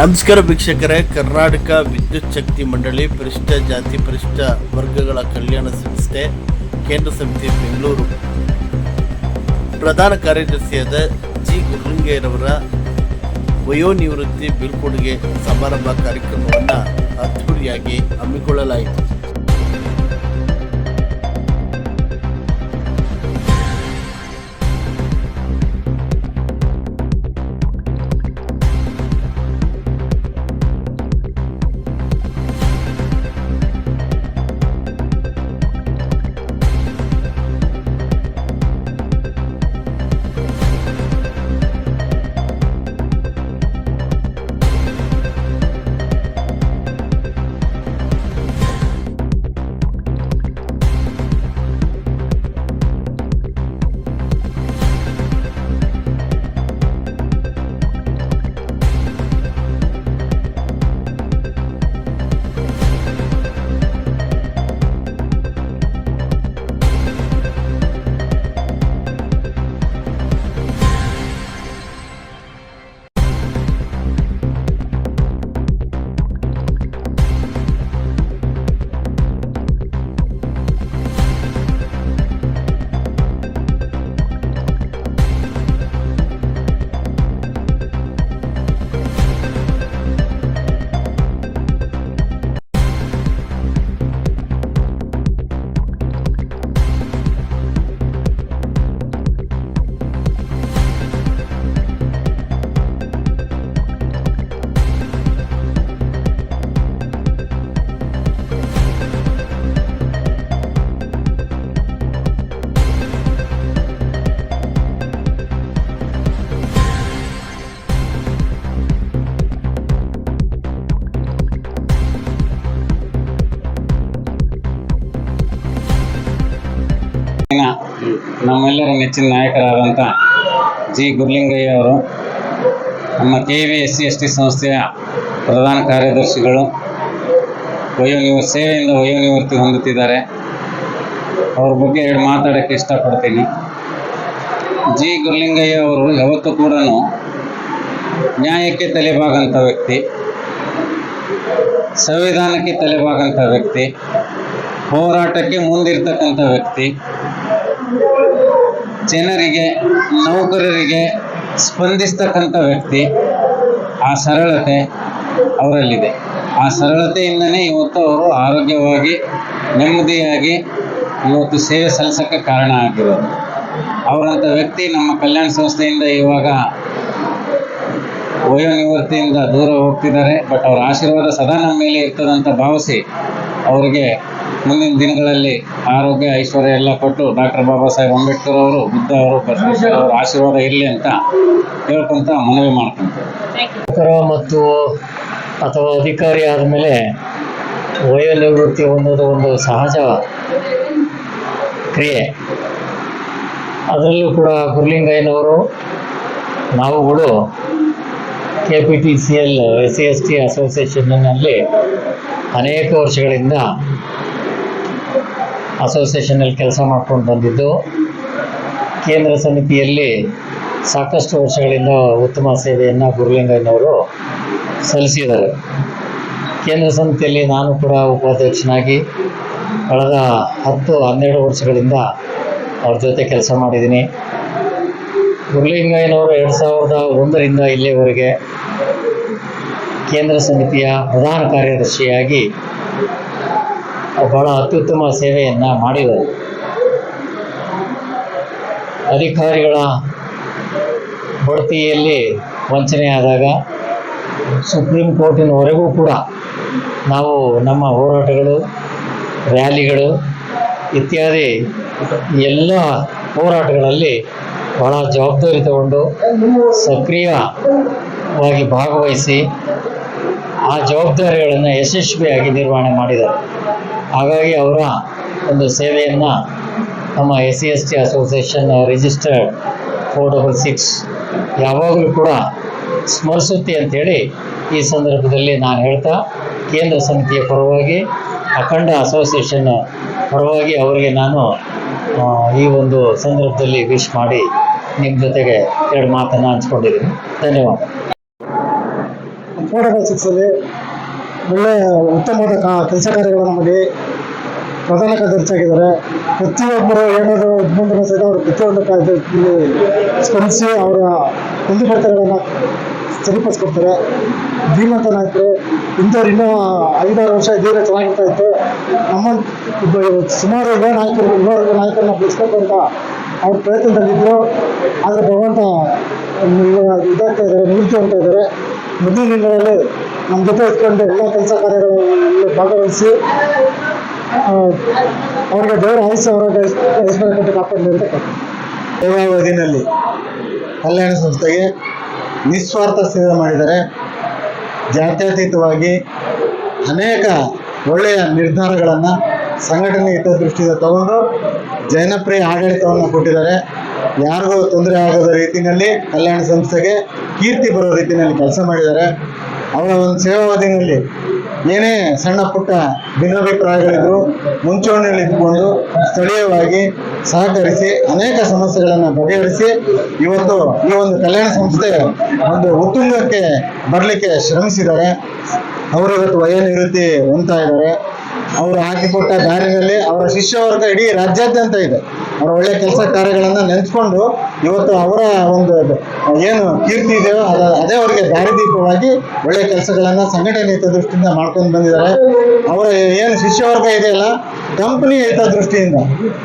ನಮಸ್ಕಾರ ವೀಕ್ಷಕರೇ. ಕರ್ನಾಟಕ ವಿದ್ಯುತ್ ಶಕ್ತಿ ಮಂಡಳಿ ಪರಿಷ್ಠ ಜಾತಿ ಪರಿಷ್ಠ ವರ್ಗಗಳ ಕಲ್ಯಾಣ ಸಂಸ್ಥೆ, ಕೇಂದ್ರ ಸಮಿತಿ ಬೆಂಗಳೂರು. ಪ್ರಧಾನ ಕಾರ್ಯದರ್ಶಿಯಾದ ಜಿ. ಗುರುಲಿಂಗಯ್ಯರವರ ವಯೋನಿವೃತ್ತಿ ಬೀಳ್ಕೊಡುಗೆ ಸಮಾರಂಭ ಕಾರ್ಯಕ್ರಮವನ್ನು ಅದ್ಧೂರಿಯಾಗಿ ಹಮ್ಮಿಕೊಳ್ಳಲಾಯಿತು. ನಮ್ಮೆಲ್ಲರ ನೆಚ್ಚಿನ ನಾಯಕರಾದಂಥ ಜಿ ಗುರ್ಲಿಂಗಯ್ಯ ಅವರು, ನಮ್ಮ K V S C S T ಸಂಸ್ಥೆಯ ಪ್ರಧಾನ ಕಾರ್ಯದರ್ಶಿಗಳು, ವಯೋನಿವ, ಸೇವೆಯಿಂದ ವಯೋನಿವೃತ್ತಿ ಹೊಂದುತ್ತಿದ್ದಾರೆ. ಅವ್ರ ಬಗ್ಗೆ ಎರಡು ಮಾತಾಡೋಕ್ಕೆ ಇಷ್ಟಪಡ್ತೀನಿ. ಜಿ ಗುರ್ಲಿಂಗಯ್ಯ ಅವರು ಯಾವತ್ತೂ ಕೂಡ ನ್ಯಾಯಕ್ಕೆ ತಲೆಬಾಗಂಥ ವ್ಯಕ್ತಿ, ಸಂವಿಧಾನಕ್ಕೆ ತಲೆಬಾಗಂಥ ವ್ಯಕ್ತಿ, ಹೋರಾಟಕ್ಕೆ ಮುಂದಿರ್ತಕ್ಕಂಥ ವ್ಯಕ್ತಿ ಜನರಿಗೆ, ನೌಕರರಿಗೆ ಸ್ಪಂದಿಸ್ತಕ್ಕಂಥ ವ್ಯಕ್ತಿ ಆ ಸರಳತೆ ಅವರಲ್ಲಿದೆ. ಆ ಸರಳತೆಯಿಂದನೇ ಇವತ್ತು ಅವರು ಆರೋಗ್ಯವಾಗಿ, ನೆಮ್ಮದಿಯಾಗಿ ಇವತ್ತು ಸೇವೆ ಸಲ್ಲಿಸೋಕ್ಕೆ ಕಾರಣ ಆಗಿರೋದು. ಅವರಂಥ ವ್ಯಕ್ತಿ ನಮ್ಮ ಕಲ್ಯಾಣ ಸಂಸ್ಥೆಯಿಂದ ಇವಾಗ ವಯೋನಿವೃತ್ತಿಯಿಂದ ದೂರ ಹೋಗ್ತಿದ್ದಾರೆ. ಬಟ್ ಅವರ ಆಶೀರ್ವಾದ ಸದಾ ನಮ್ಮ ಮೇಲೆ ಇರ್ತದಂತ ಭಾವಿಸಿ ಅವರಿಗೆ ಮುಂದಿನ ದಿನಗಳಲ್ಲಿ ಆರೋಗ್ಯ ಐಶ್ವರ್ಯ ಎಲ್ಲ ಕೊಟ್ಟು ಡಾಕ್ಟರ್ ಬಾಬಾ ಸಾಹೇಬ್ ಅಂಬೇಡ್ಕರ್ ಅವರು ಬುದ್ಧ ಅವರು ಬಸವೇಶ್ವರ ಅವರ ಆಶೀರ್ವಾದ ಇರಲಿ ಅಂತ ಹೇಳ್ಕೊಂತ ಮನವಿ ಮಾಡ್ಕೊಂತಾರೆ ನೌಕರ ಮತ್ತು ಅಥವಾ ಅಧಿಕಾರಿ ಆದಮೇಲೆ ವಯೋನಿವೃತ್ತಿ ಹೊಂದೋದು ಒಂದು ಸಹಜ ಕ್ರಿಯೆ. ಅದರಲ್ಲೂ ಕೂಡ ಗುರ್ಲಿಂಗಯ್ಯನವರು ನಾವುಗಳು K P T C L S C S T ಅಸೋಸಿಯೇಷನ್ನಲ್ಲಿ ಅನೇಕ ವರ್ಷಗಳಿಂದ ಅಸೋಸಿಯೇಷನಲ್ಲಿ ಕೆಲಸ ಮಾಡ್ಕೊಂಡು ಬಂದಿದ್ದು. ಕೇಂದ್ರ ಸಮಿತಿಯಲ್ಲಿ ಸಾಕಷ್ಟು ವರ್ಷಗಳಿಂದ ಉತ್ತಮ ಸೇವೆಯನ್ನು ಗುರುಲಿಂಗಯ್ಯನವರು ಸಲ್ಲಿಸಿದ್ದಾರೆ. ಕೇಂದ್ರ ಸಮಿತಿಯಲ್ಲಿ ನಾನು ಕೂಡ ಉಪಾಧ್ಯಕ್ಷನಾಗಿ ಕಳೆದ ಹತ್ತು, ಹನ್ನೆರಡು ವರ್ಷಗಳಿಂದ ಅವ್ರ ಜೊತೆ ಕೆಲಸ ಮಾಡಿದ್ದೀನಿ. ಗುರುಲಿಂಗಯ್ಯನವರು ಎರಡು ಸಾವಿರದ ಒಂದರಿಂದ ಇಲ್ಲಿಯವರೆಗೆ ಕೇಂದ್ರ ಸಮಿತಿಯ ಪ್ರಧಾನ ಕಾರ್ಯದರ್ಶಿಯಾಗಿ ಬಹಳ ಅತ್ಯುತ್ತಮ ಸೇವೆಯನ್ನು ಮಾಡಿದರು ಅಧಿಕಾರಿಗಳ ಬಡ್ತಿಯಲ್ಲಿ ವಂಚನೆಯಾದಾಗ ಸುಪ್ರೀಂ ಕೋರ್ಟಿನವರೆಗೂ ಕೂಡ ನಾವು ನಮ್ಮ ಹೋರಾಟಗಳು, ರ್ಯಾಲಿಗಳು ಇತ್ಯಾದಿ ಎಲ್ಲ ಹೋರಾಟಗಳಲ್ಲಿ ಬಹಳ ಜವಾಬ್ದಾರಿ ತಗೊಂಡು ಸಕ್ರಿಯವಾಗಿ ಭಾಗವಹಿಸಿ ಆ ಜವಾಬ್ದಾರಿಗಳನ್ನು ಯಶಸ್ವಿಯಾಗಿ ನಿರ್ವಹಣೆ ಮಾಡಿದ್ದಾರೆ. ಹಾಗಾಗಿ ಅವರ ಒಂದು ಸೇವೆಯನ್ನು ನಮ್ಮ S C S T association registered four double six ಯಾವಾಗಲೂ ಕೂಡ ಸ್ಮರಿಸುತ್ತೆ ಅಂತೇಳಿ ಈ ಸಂದರ್ಭದಲ್ಲಿ ನಾನು ಹೇಳ್ತಾ ಕೇಂದ್ರ ಸಮಿತಿಯ ಪರವಾಗಿ, ಅಖಂಡ ಅಸೋಸಿಯೇಷನ್ ಪರವಾಗಿ ಅವರಿಗೆ ನಾನು ಈ ಒಂದು ಸಂದರ್ಭದಲ್ಲಿ ವಿಶ್ ಮಾಡಿ ನಿಮ್ಮ ಜೊತೆಗೆ ಎರಡು ಮಾತನ್ನು ಹಂಚ್ಕೊಂಡಿದ್ದೀನಿ. ಧನ್ಯವಾದ. ಅಫೋರ್ಡಬಲ್ ಸಿಕ್ಸಲ್ಲಿ ಒಳ್ಳೆ ಉತ್ತಮವಾದ ಕೆಲಸ ಕಾರ್ಯಗಳನ್ನು ಮಾಡಿ ಪ್ರಧಾನ ಕಾರ್ಯದರ್ಶಿಯಾಗಿದ್ದಾರೆ ಪ್ರತಿಯೊಬ್ಬರು ಏನಾದರೂ ಇದ್ಬಂದ್ರೆ ಸಹಿತ ಅವರು ಪ್ರತಿಯೊಂದು ಕಾರ್ಯದರ್ಶಿ ಸ್ಪಂದಿಸಿ ಅವರ ಕುಂದುಕೊರತೆಗಳನ್ನು ಸರಿಪಡಿಸ್ಕೊಡ್ತಾರೆ. ಧೀಮಂತ ನಾಯಕರು ಇಂಥವ್ರು ಇನ್ನೂ ಐದಾರು ವರ್ಷ ಇದ್ದರೆ, ಚೆನ್ನಾಗಿರ್ತಾ ಇತ್ತು. ನಮ್ಮ ಸುಮಾರು ಯುವ ನಾಯಕರು ಯುವ ನಾಯಕರನ್ನ ಬೆಳೆಸ್ಬೇಕು ಅವ್ರ ಪ್ರಯತ್ನದಲ್ಲಿದ್ದರು ಆದರೆ ಭಗವಂತ ಇದಾಗ್ತಾ ಇದ್ದಾರೆ ನಿವೃತ್ತಿ ಹೊಂದ್ತಾ ಇದ್ದಾರೆ. ಮುಂದಿನ ದಿನಗಳಲ್ಲಿ ನಮ್ಮ ಜೊತೆ ಇಟ್ಕೊಂಡು ಎಲ್ಲ ಕೆಲಸ ಕಾರ್ಯಗಳಲ್ಲಿ ಭಾಗವಹಿಸಿ ಅವ್ರಿಗೆ ದೇವರ ಆಯಸ್ಸು ಅವರ ಐಶ್ವರ್ಯ ಕೊಟ್ಟು ಕಾಪಾಡಲಿ ಅಂತ. ಸೇವಾವಧಿನಲ್ಲಿ ಕಲ್ಯಾಣ ಸಂಸ್ಥೆಗೆ ನಿಸ್ವಾರ್ಥ ಸೇವೆ ಮಾಡಿದ್ದಾರೆ ಜಾತ್ಯತೀತವಾಗಿ ಅನೇಕ ಒಳ್ಳೆಯ ನಿರ್ಧಾರಗಳನ್ನು ಸಂಘಟನೆ ಹಿತದೃಷ್ಟಿಯಿಂದ ತಗೊಂಡು ಜನಪ್ರಿಯ ಆಡಳಿತವನ್ನು ಕೊಟ್ಟಿದ್ದಾರೆ ಯಾರಿಗೂ ತೊಂದರೆ ಆಗದ ರೀತಿಯಲ್ಲಿ ಕಲ್ಯಾಣ ಸಂಸ್ಥೆಗೆ ಕೀರ್ತಿ ಬರೋ ರೀತಿಯಲ್ಲಿ ಕೆಲಸ ಮಾಡಿದ್ದಾರೆ. ಅವರ ಒಂದು ಸೇವಾವಧಿನಲ್ಲಿ ಏನೇ ಸಣ್ಣ ಪುಟ್ಟ ಭಿನ್ನಾಭಿಪ್ರಾಯಗಳಿದ್ರು ಮುಂಚೂಣಿಯಲ್ಲಿ ಇದ್ಕೊಂಡು ಸ್ಥಳೀಯವಾಗಿ ಸಹಕರಿಸಿ ಅನೇಕ ಸಮಸ್ಯೆಗಳನ್ನು ಬಗೆಹರಿಸಿ ಇವತ್ತು ಈ ಒಂದು ಕಲ್ಯಾಣ ಸಂಸ್ಥೆ ಒಂದು ಉತ್ತುಂಗಕ್ಕೆ ಬರಲಿಕ್ಕೆ ಶ್ರಮಿಸಿದ್ದಾರೆ. ಅವರು ಇವತ್ತು ವಯೋನಿವೃತ್ತಿ ಹೊಂದ್ತಾ ಇದ್ದಾರೆ. ಅವರು ಹಾಕಿಕೊಟ್ಟ ದಾರಿನಲ್ಲಿ ಅವರ ಶಿಷ್ಯವರ್ಗ ಇಡೀ ರಾಜ್ಯಾದ್ಯಂತ ಇದೆ. ಅವರ ಒಳ್ಳೆ ಕೆಲಸ ಕಾರ್ಯಗಳನ್ನು ನೆನೆಸ್ಕೊಂಡು ಇವತ್ತು ಅವರ ಒಂದು ಏನು ಕೀರ್ತಿ ಇದೆಯೋ ಅದ ಅದೇ ಅವರಿಗೆ ದಾರಿದೀಪವಾಗಿ ಒಳ್ಳೆಯ ಕೆಲಸಗಳನ್ನು ಸಂಘಟನೆ ಹಿತದೃಷ್ಟಿಯಿಂದ ಮಾಡ್ಕೊಂಡು ಬಂದಿದ್ದಾರೆ. ಅವರ ಏನು ಶಿಷ್ಯವರ್ಗ ಇದೆಯಲ್ಲ, ಕಂಪನಿ ಹಿತದೃಷ್ಟಿಯಿಂದ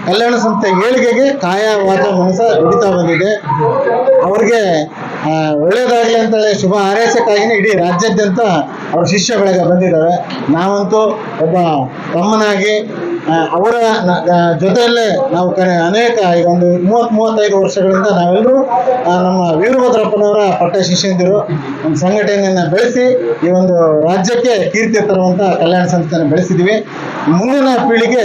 ಕಲ್ಯಾಣ ಸಂಸ್ಥೆ ಏಳಿಗೆಗೆ ಕಾಯ ವಾಚ ಮನಸ ದುಡಿತಾ ಬಂದಿದೆ. ಅವ್ರಿಗೆ ಒಳ್ಳೇದಾಗಲಿ ಅಂತೇಳಿ ಶುಭ ಹಾರೈಸಕ್ಕಾಗಿನೇ ಇಡೀ ರಾಜ್ಯಾದ್ಯಂತ ಅವ್ರ ಶಿಷ್ಯ ಬೆಳಗ್ಗೆ ಬಂದಿದ್ದಾವೆ. ನಾವಂತೂ ಒಬ್ಬ ತಮ್ಮನಾಗಿ ಅವರ ಜೊತೆಯಲ್ಲೇ ನಾವು ಕರೆ ಅನೇಕ, ಈಗ ಒಂದು ಮೂವತ್ತ್, ಮೂವತ್ತೈದು ವರ್ಷಗಳಿಂದ ನಾವೆಲ್ಲರೂ ನಮ್ಮ ವೀರಭದ್ರಪ್ಪನವರ ಪಟ್ಟ ಶಿಷ್ಯಂದಿರು ಒಂದು ಸಂಘಟನೆಯನ್ನು ಬೆಳೆಸಿ, ಈ ಒಂದು ರಾಜ್ಯಕ್ಕೆ ಕೀರ್ತಿ ತರುವಂಥ ಕಲ್ಯಾಣ ಸಂಸ್ಥೆಯನ್ನು ಬೆಳೆಸಿದ್ವಿ. ಮುಂದಿನ ಪೀಳಿಗೆ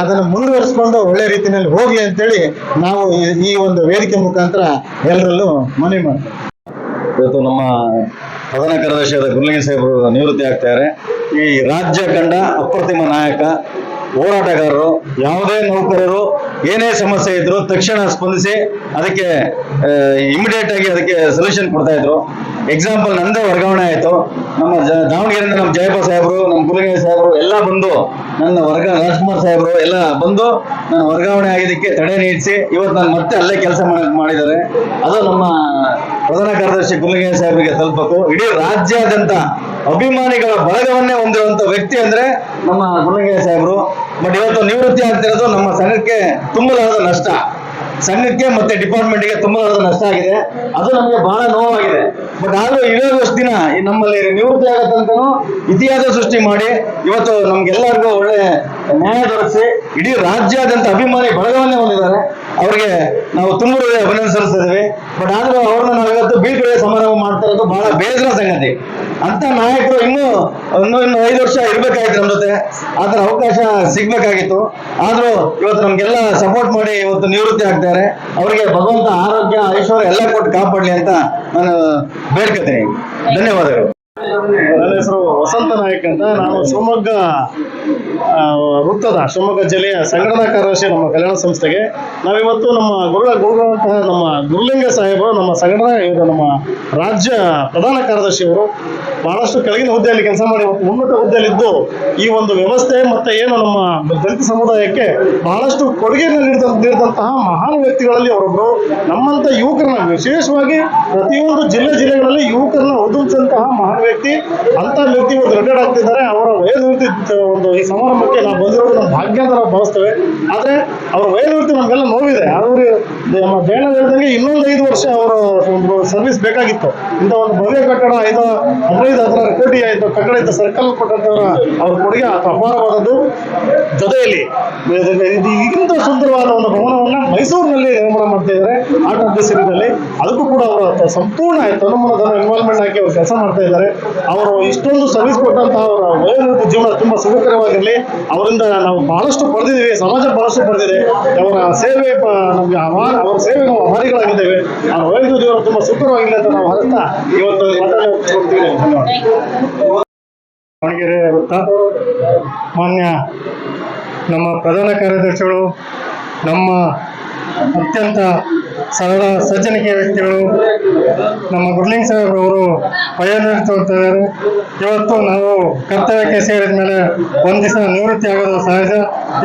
ಅದನ್ನು ಮುಂದುವರಿಸ್ಕೊಂಡು ಒಳ್ಳೆ ರೀತಿಯಲ್ಲಿ ಹೋಗಲಿ ಅಂತೇಳಿ ನಾವು ಈ- ಈ ಒಂದು ವೇದಿಕೆ ಮುಖಾಂತರ ಎಲ್ಲರಲ್ಲೂ ಮನವಿ ಮಾಡ್ತೀವಿ. ಇವತ್ತು ನಮ್ಮ ಪ್ರಧಾನ ಕಾರ್ಯದರ್ಶಿಯಾದ ಗುರುಲಿಂಗ ಸಾಹೇಬರು ನಿವೃತ್ತಿ ಆಗ್ತಾರೆ ಈ ರಾಜ್ಯ ಕಂಡ ಅಪ್ರತಿಮ ನಾಯಕ ಹೋರಾಟಗಾರರು, ಯಾವುದೇ ನೌಕರರು, ಏನೇ ಸಮಸ್ಯೆ ಇದ್ರು ತಕ್ಷಣ ಸ್ಪಂದಿಸಿ ಅದಕ್ಕೆ ಇಮಿಡಿಯೇಟ್ ಆಗಿ ಅದಕ್ಕೆ ಸೊಲ್ಯೂಷನ್ ಕೊಡ್ತಾ ಇದ್ರು. ಎಕ್ಸಾಂಪಲ್ ನಂದೇ ವರ್ಗಾವಣೆ ಆಯಿತು. ನಮ್ಮ ದಾವಣಗೆರೆಯಿಂದ ನಮ್ಮ ಜಯಪ್ಪ ಸಾಹೇಬರು, ನಮ್ಮ ಗುರುಲಿಂಗ ಸಾಹೇಬರು ಎಲ್ಲ ಬಂದು, ನನ್ನ ವರ್ಗ, ರಾಜ್ಕುಮಾರ್ ಸಾಹೇಬರು ಎಲ್ಲ ಬಂದು ನಾನು ವರ್ಗಾವಣೆ ಆಗಿದ್ದಕ್ಕೆ ತಡೆ ನೀಡಿಸಿ, ಇವತ್ತು ನಾನು ಮತ್ತೆ ಅಲ್ಲೇ ಕೆಲಸ ಮಾಡಿದ್ದಾರೆ. ಅದು ನಮ್ಮ ಪ್ರಧಾನ ಕಾರ್ಯದರ್ಶಿ ಗುರುಲಿಂಗ ಸಾಹೇಬರಿಗೆ ತಲುಪಬೇಕು. ಇಡೀ ರಾಜ್ಯಾದ್ಯಂತ ಅಭಿಮಾನಿಗಳ ಬಳಗವನ್ನೇ ಹೊಂದಿರುವಂತ ವ್ಯಕ್ತಿ ಅಂದ್ರೆ ನಮ್ಮ ಗುರುಲಿಂಗ ಸಾಹೇಬರು. ಬಟ್ ಇವತ್ತು ನಿವೃತ್ತಿ ಆಗ್ತಿರೋದು ನಮ್ಮ ಸಂಘಕ್ಕೆ ತುಂಬಲಾರದ ನಷ್ಟ. ಸಂಘಕ್ಕೆ ಮತ್ತೆ ಡಿಪಾರ್ಟ್ಮೆಂಟ್ಗೆ ತುಂಬಲಾರದ ನಷ್ಟ ಆಗಿದೆ. ಅದು ನಮಗೆ ಬಹಳ ನೋವಾಗಿದೆ. ಬಟ್ ಆದ್ರೂ ಇರೋದಷ್ಟು ದಿನ ನಮ್ಮಲ್ಲಿ ನಿವೃತ್ತಿ ಆಗತ್ತಂತನೂ ಇತಿಹಾಸ ಸೃಷ್ಟಿ ಮಾಡಿ ಇವತ್ತು ನಮ್ಗೆಲ್ಲರಿಗೂ ಒಳ್ಳೆ ನ್ಯಾಯ ದೊರಕಿಸಿ ಇಡೀ ರಾಜ್ಯಾದ್ಯಂತ ಅಭಿಮಾನಿ ಬಳಗವನ್ನೇ ಹೊಂದಿದ್ದಾರೆ. ಅವರಿಗೆ ನಾವು ತುಂಬ ಅಭಿನಂದಿಸಿದ್ವಿ ಬಟ್ ಆದ್ರೂ ಅವ್ರನ್ನ ನಾವಿವತ್ತು ಬೀಳ್ಕೊಡುಗೆ ಸಮಾರಂಭ ಮಾಡ್ತಾ ಇರೋದು ಬಹಳ ಬೇಸರ ಸಂಗತಿ. ಅಂತ ನಾಯಕರು ಇನ್ನೂ ಒಂದು ಇನ್ನು ಐದು ವರ್ಷ ಇರ್ಬೇಕಾಯ್ತು ನಮ್ಮ ಜೊತೆ. ಆ ಥರ ಅವಕಾಶ ಸಿಗ್ಬೇಕಾಗಿತ್ತು. ಆದ್ರೂ ಇವತ್ತು ನಮ್ಗೆಲ್ಲ ಸಪೋರ್ಟ್ ಮಾಡಿ ಇವತ್ತು ನಿವೃತ್ತಿ ಆಗ್ತಾರೆ. ಅವರಿಗೆ ಭಗವಂತ ಆರೋಗ್ಯ, ಐಶ್ವರ್ಯ ಎಲ್ಲ ಕೊಟ್ಟು ಕಾಪಾಡಲಿ ಅಂತ ನಾನು ಬೇಡ್ಕೊತೀನಿ. ಧನ್ಯವಾದಗಳು. ನನ್ನ ಹೆಸರು ವಸಂತ ನಾಯಕ್ ಅಂತ. ನಾನು ಶಿವಮೊಗ್ಗ ವೃತ್ತದ ಶಿವಮೊಗ್ಗ ಜಿಲ್ಲೆಯ ಸಂಘಟನಾ ಕಾರ್ಯದರ್ಶಿ ನಮ್ಮ ಕಲ್ಯಾಣ ಸಂಸ್ಥೆಗೆ. ನಾವಿವತ್ತು ನಮ್ಮ ಗುರು ಗುರುಗಳಂತಹ ನಮ್ಮ ಗುರುಲಿಂಗ ಸಾಹೇಬರು, ನಮ್ಮ ಸಂಘಟನಾ ಇವರು, ನಮ್ಮ ರಾಜ್ಯ ಪ್ರಧಾನ ಕಾರ್ಯದರ್ಶಿಯವರು ಬಹಳಷ್ಟು ಕೆಳಗಿನ ಹುದ್ದೆಯಲ್ಲಿ ಕೆಲಸ ಮಾಡಿ ಉನ್ನತ ಹುದ್ದೆಯಲ್ಲಿದ್ದು ಈ ಒಂದು ವ್ಯವಸ್ಥೆ ಮತ್ತೆ ಏನು ನಮ್ಮ ದಲಿತ ಸಮುದಾಯಕ್ಕೆ ಬಹಳಷ್ಟು ಕೊಡುಗೆಯನ್ನು ನೀಡಿದ ನೀಡಿದಂತಹ ಮಹಾನ್ ವ್ಯಕ್ತಿಗಳಲ್ಲಿ ಅವರೊಬ್ಬರು ನಮ್ಮಂತ ಯುವಕರನ್ನ ವಿಶೇಷವಾಗಿ ಪ್ರತಿಯೊಂದು ಜಿಲ್ಲೆ ಜಿಲ್ಲೆಗಳಲ್ಲಿ ಯುವಕರನ್ನ ಒದಗಿಸಿದಂತಹ ಮಹಾನ್ ವ್ಯಕ್ತಿ, ಅಂತ ವ್ಯಕ್ತಿ ಒಂದು ರಿಟೈರ್ಡ್ ಆಗ್ತಿದ್ದಾರೆ ಅವರ ವಯೋವೃತ್ತಿ, ಒಂದು ಈ ಸಮಾರಂಭಕ್ಕೆ ನಾವು ಬಂದಿರೋದು ನಮ್ಮ ಭಾಗ್ಯ ಅಂತ ನಾವು ಭಾವಿಸ್ತೇವೆ. ಆದ್ರೆ ಅವರ ವಯೋವೃತ್ತಿ ನಮಗೆಲ್ಲ ನೋವಿದೆ. ಅವರು ನಮ್ಮ ಬೇಡ ಹೇಳಿದಂಗೆ ಇನ್ನೊಂದು ಐದು ವರ್ಷ ಅವರ ಒಂದು ಸರ್ವಿಸ್ ಬೇಕಾಗಿತ್ತು. ಇಂಥ ಒಂದು ಭವ್ಯ ಕಟ್ಟಡ ಐದು ಹದಿನೈದು ಹದಿನಾರು ಕೋಟಿ ಆಯಿತು, ಕಟ್ಟಡ ಇದ್ದ ಸರ್ಕಲ್ ಕೊಟ್ಟಂತವರ ಅವ್ರ ಕೊಡುಗೆ ಅಪಾರವಾದದ್ದು. ಜೊತೆಯಲ್ಲಿ, ಇದು- ಇದು ಸುಂದರವಾದ ಒಂದು ಭವನವನ್ನ ಮೈಸೂರಿನಲ್ಲಿ ನಿರ್ಮಾಣ ಮಾಡ್ತಾ ಇದ್ದಾರೆ. ಸಿಟಿನಲ್ಲಿ ಅದಕ್ಕೂ ಕೂಡ ಅವರು ಸಂಪೂರ್ಣ ತನುಮನದ ಇನ್ವಾಲ್ವ್ಮೆಂಟ್ ಹಾಕಿ ಅವರು ಕೆಲಸ ಮಾಡ್ತಾ ಇದ್ದಾರೆ. ಅವರು ಇಷ್ಟೊಂದು ಸರ್ವಿಸ್ ಕೊಟ್ಟಂತಹ ಅವರ ವಯೋವೃದ್ಧ ಜೀವನ ತುಂಬಾ ಸುಖಕರವಾಗಿರಲಿ. ಅವರಿಂದ ನಾವು ಬಹಳಷ್ಟು ಪಡೆದಿದ್ದೀವಿ. ಸಮಾಜ ಬಹಳಷ್ಟು ಪಡೆದಿದೆ. ಅವರ ಸೇವೆ ನಮಗೆ ಅವಾರ ಸೇವೆ ನಾವು ಅಭಾರಿಗಳಾಗಿದ್ದೇವೆ ಅವರ ವಯೋವೃದ್ಧ ಜೀವನ ತುಂಬಾ ಸುಖಕರವಾಗಿರಲಿ ಅಂತ ನಾವು ಹಾರಸ್ತಾ ಇವತ್ತು ಧನ್ಯವಾದ ದಾವಣಗೆರೆ ವೃತ್ತ. ಮಾನ್ಯ ನಮ್ಮ ಪ್ರಧಾನ ಕಾರ್ಯದರ್ಶಿಗಳು, ನಮ್ಮ ಅತ್ಯಂತ ಸರಳ ಸಜ್ಜನಿಕೆಯ ವ್ಯಕ್ತಿಗಳು. ನಮ್ಮ ಗುರ್ಲಿಂಗ್ ಸಾಹೇಬ್ರವರು ವಯೋನಿವೃತ್ತಿದ್ದಾರೆ ಇವತ್ತು ನಾವು ಕರ್ತವ್ಯಕ್ಕೆ ಸೇರಿದ ಮೇಲೆ ಒಂದು ದಿವಸ ನಿವೃತ್ತಿ ಆಗೋದು ಸಹಜ.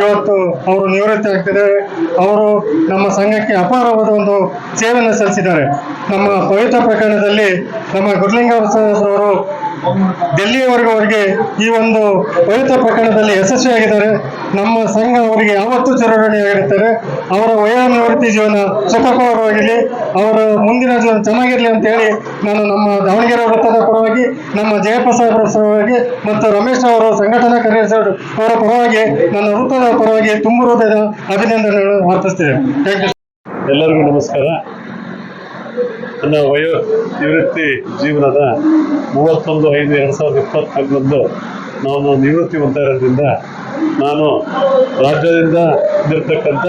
ಇವತ್ತು ಅವರು ನಿವೃತ್ತಿ ಆಗ್ತಿದ್ದಾರೆ. ಅವರು ನಮ್ಮ ಸಂಘಕ್ಕೆ ಅಪಾರವಾದ ಒಂದು ಸೇವೆಯನ್ನು ಸಲ್ಲಿಸಿದ್ದಾರೆ. ನಮ್ಮ ಪವಿತ್ರ ಪ್ರಕರಣದಲ್ಲಿ ನಮ್ಮ ಗುರ್ಲಿಂಗ ಸಾಹೇಬ್ರವರು ಡೆಲ್ಲಿಯವರೆಗೂ ಅವರಿಗೆ ಈ ಒಂದು ಪವಿತ್ರ ಪ್ರಕರಣದಲ್ಲಿ ಯಶಸ್ವಿಯಾಗಿದ್ದಾರೆ. ನಮ್ಮ ಸಂಘ ಅವರಿಗೆ ಯಾವತ್ತೂ ಚಿರಋಣಿಯಾಗಿರುತ್ತಾರೆ ಅವರ ವಯೋನಿವೃತ್ತಿ ಜೀವನ ಸುಖಕರವಾಗಿರಲಿ. ಅವರ ಮುಂದಿನ ಜೀವನ ಚೆನ್ನಾಗಿರಲಿ ಅಂತ ಹೇಳಿ ನಾನು ನಮ್ಮ ದಾವಣಗೆರೆ ವೃತ್ತದ ಪರವಾಗಿ, ನಮ್ಮ ಜಯಪ್ರಸಾದ್ ಪರವಾಗಿ ಮತ್ತು ರಮೇಶ್ ಅವರ ಸಂಘಟನಾ ಕಾರ್ಯದರ್ಶಿ ಅವರ ಪರವಾಗಿ, ನನ್ನ ವೃತ್ತದ ಪರವಾಗಿ ತುಂಬ ಹೃದಯದ ಅಭಿನಂದನೆಗಳನ್ನು ಅರ್ಪಿಸ್ತೇವೆ ಥ್ಯಾಂಕ್ ಯು ಎಲ್ಲರಿಗೂ ನಮಸ್ಕಾರ. ನನ್ನ ವಯೋ ನಿವೃತ್ತಿ ಜೀವನದ ಮೂವತ್ತೊಂದು ಐದು ಎರಡು ಸಾವಿರದ ಇಪ್ಪತ್ತೊಂದು ನಾನು ನಿವೃತ್ತಿ ಹೊಂದಿರೋದ್ರಿಂದ ನಾನು ರಾಜ್ಯದಿಂದ ಬಂದಿರತಕ್ಕಂಥ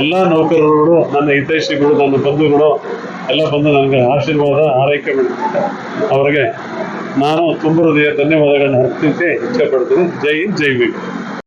ಎಲ್ಲ ನೌಕರರುಗಳು ನನ್ನ ಹಿತೈಷಿಗಳು, ನನ್ನ ಬಂಧುಗಳು ಎಲ್ಲ ಬಂದು ನನಗೆ ಆಶೀರ್ವಾದ, ಆರೈಕೆ ಮಾಡಿದ್ದಾರೆ ಅವರಿಗೆ ನಾನು ತುಂಬ ಹೃದಯ ಧನ್ಯವಾದಗಳನ್ನು ಅರ್ಪಿಸಿ ಇಚ್ಛೆಪಡ್ತೀನಿ ಜೈ ಹಿಂದ್, ಜೈ ವಿಗ್